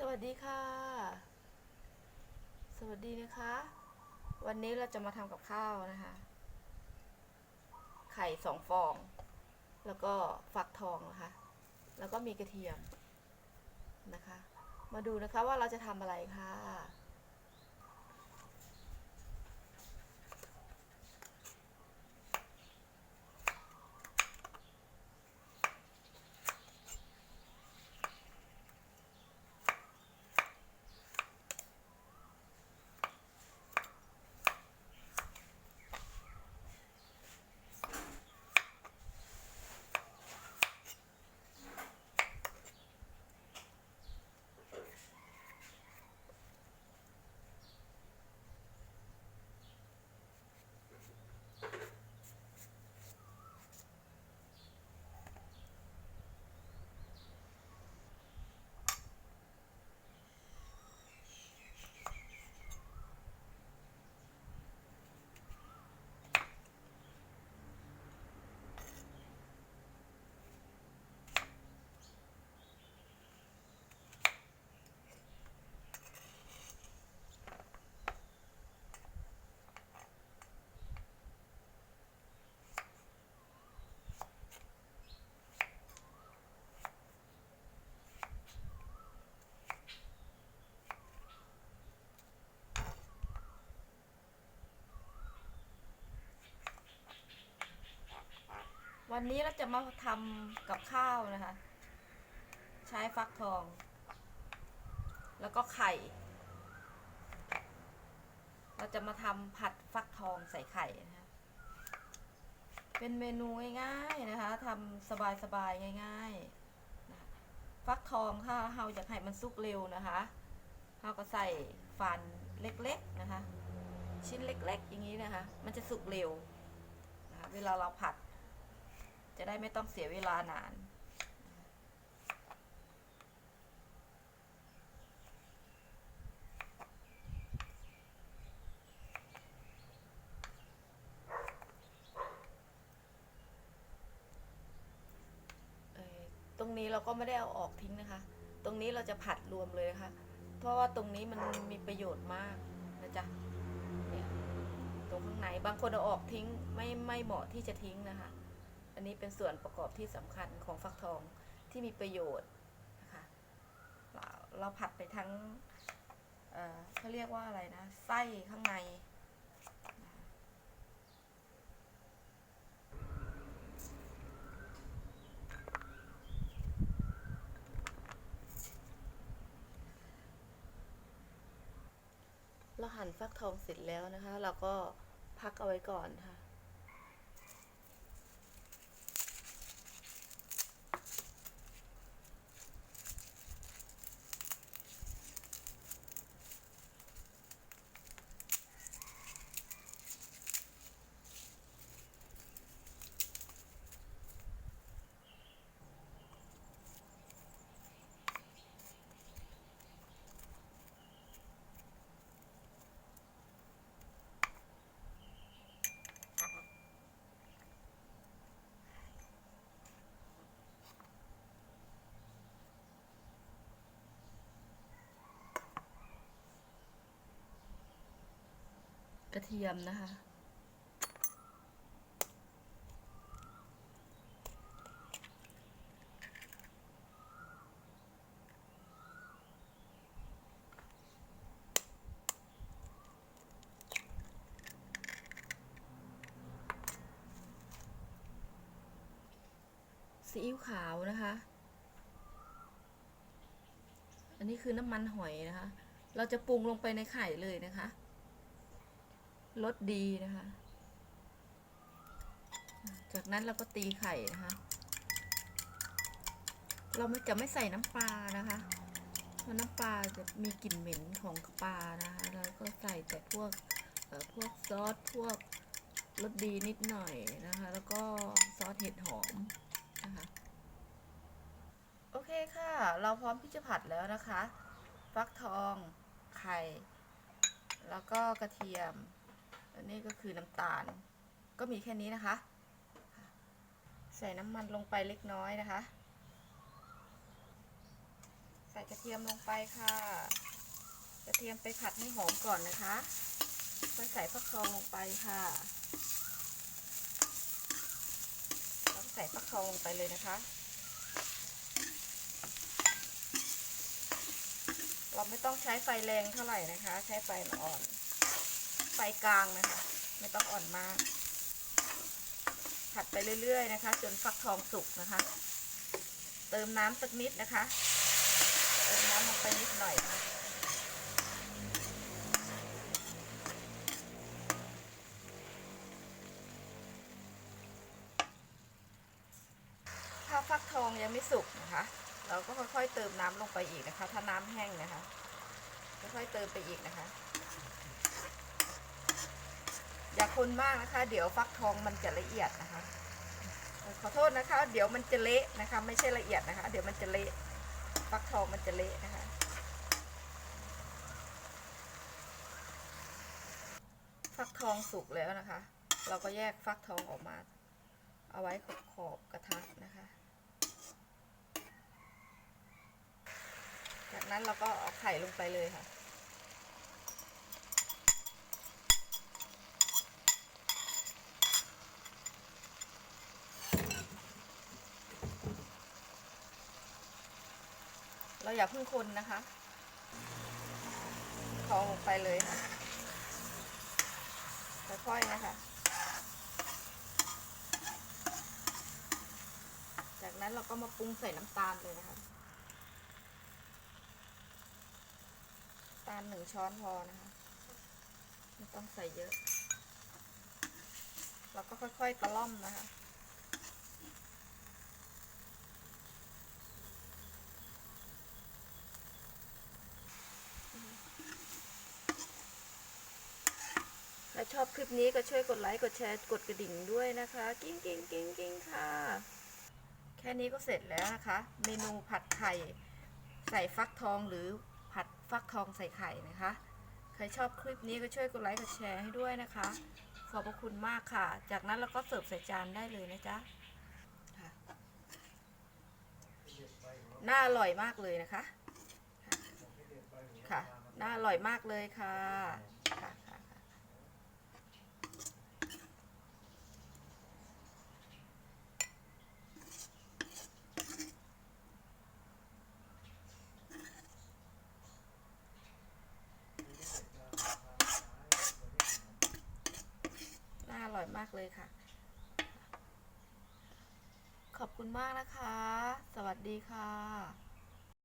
สวัสดีค่ะ สวัสดีนะคะ วันนี้เราจะมาทำกับข้าวนะคะ ไข่สองฟอง แล้วก็ฟักทองนะคะ แล้วก็มีกระเทียมนะคะ มาดูนะคะว่าเราจะทำอะไรค่ะ วันนี้เราจะมาทำกับข้าวนะคะ ใช้ฟักทอง แล้วก็ไข่ เราจะมาทำผัดฟักทองใส่ไข่นะคะเป็นเมนูง่ายๆนะคะทำสบายๆง่ายๆนะฟักทองถ้าเราอยากให้มันสุกเร็วนะคะเราก็ใส่ฟันเล็กๆนะคะ ชิ้นเล็กๆ อย่างนี้นะคะ มันจะสุกเร็วนะคะเวลาเราผัด จะได้ไม่ต้องเสียเวลานานตรงนี้เราก็ไม่ได้เอาออกทิ้งนะคะ ตรงนี้เราจะผัดรวมเลยนะคะ เพราะว่าตรงนี้มันมีประโยชน์มากนะจ๊ะ เนี่ย ตรงข้างในบางคนเอาออกทิ้งไม่ไม่เหมาะที่จะทิ้งนะคะ อันนี้เป็นส่วนประกอบที่สำคัญของฟักทองที่มีประโยชน์นะคะเราเราผัดไปทั้งเอ่อเขาเรียกว่าอะไรนะ ไส้ข้างในเราหั่นฟักทองเสร็จแล้วนะคะ เราก็พักเอาไว้ก่อนค่ะ ระเทียมนะคะ ซีอิ๊วขาวนะคะอันนี้คือน้ำมันหอยนะคะ เราจะปรุงลงไปในไข่เลยนะคะ รสดีนะคะ จากนั้นเราก็ตีไข่นะคะ เราไม่จะไม่ใส่น้ำปลานะคะเพราะน้ำปลาจะมีกลิ่นเหม็นของปลานะคะแล้วก็ใส่แต่พวกพวกซอสพวกรสดีนิดหน่อยนะคะ แล้วก็ซอสเห็ดหอมนะคะโอเคค่ะ เราพร้อมที่จะผัดแล้วนะคะ ฟักทองไข่ แล้วก็กระเทียม อันนี้ก็คือน้ำตาล ก็มีแค่นี้นะคะ ใส่น้ำมันลงไปเล็กน้อยนะคะ ใส่กระเทียมลงไปค่ะ กระเทียมไปผัดให้หอมก่อนนะคะค่อยใส่ฟักทองลงไปค่ะแล้วก็ใส่ฟักทองลงไปเลยนะคะ เราไม่ต้องใช้ไฟแรงเท่าไหร่นะคะ ใช้ไฟอ่อน ฟกลางนะคะ ไม่ต้องอ่อนมาก ผัดไปเรื่อยๆนะคะ จนฟักทองสุกนะคะ เติมน้ำสักนิดนะคะ เติมน้ำลงไปนิดหน่อยค่ะถ้าฟักทองยังไม่สุกนะคะ เราก็ค่อยๆเติมน้ำลงไปอีกนะคะ ถ้าน้ำแห้งนะคะ ค่อยๆเติมไปอีกนะคะ อย่าคนมากนะคะ เดี๋ยวฟักทองมันจะละเอียดนะคะ ขอโทษนะคะ เดี๋ยวมันจะเละนะคะ ไม่ใช่ละเอียดนะคะ เดี๋ยวมันจะเละฟักทองมันจะเละนะคะ ฟักทองสุกแล้วนะคะ เราก็แยกฟักทองออกมา เอาไว้ขอบขอบกระทะนะคะ จากนั้นเราก็เอาไข่ลงไปเลยค่ะ อย่าเพิ่งคนนะคะทองลงไปเลยค่ะค่อยๆนะคะ จากนั้นเราก็มาปรุงใส่น้ำตาลเลยนะคะ ตาลหนึ่งช้อนพอนะคะ ไม่ต้องใส่เยอะ เราก็ค่อยๆตะล่อมนะคะ ชอบคลิปนี้ก็ช่วยกดไลค์กดแชร์กดกระดิ่งด้วยนะคะ กิ้งกิ้งกิ้งกิ้งค่ะ แค่นี้ก็เสร็จแล้วนะคะ เมนูผัดไข่ใส่ฟักทองหรือผัดฟักทองใส่ไข่นะคะ ใครชอบคลิปนี้ก็ช่วยกดไลค์กดแชร์ให้ด้วยนะคะ ขอบพระคุณมากค่ะ จากนั้นเราก็เสิร์ฟใส่จานได้เลยนะจ๊ะน่าอร่อยมากเลยนะคะค่ะ น่าอร่อยมากเลยค่ะ ขอบ คุณมากนะคะ สวัสดีค่ะ